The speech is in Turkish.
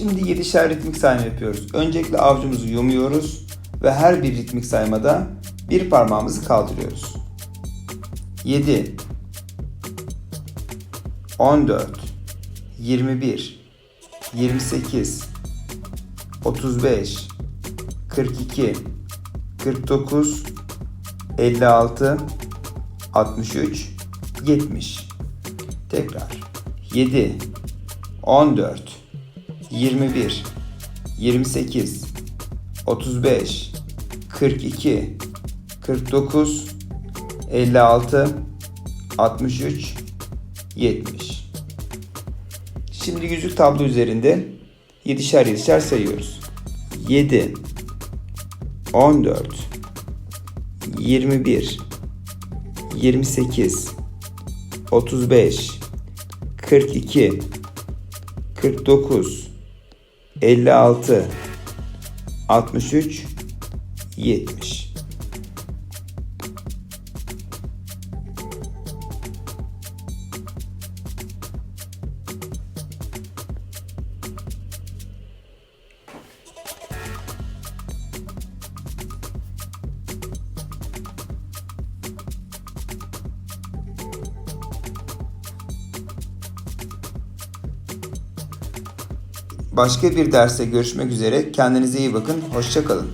Şimdi 7'şer ritmik sayma yapıyoruz. Öncelikle avucumuzu yumuyoruz ve her bir ritmik saymada bir parmağımızı kaldırıyoruz. 7 14 21 28 35 42 49 56 63 70 Tekrar 7 14 21 28 35 42 49 56 63 70 Şimdi yüzük tablo üzerinde 7'şer 7'şer sayıyoruz. 7 14 21 28 35 42 49 56 63 70 Başka bir derste görüşmek üzere. Kendinize iyi bakın. Hoşça kalın.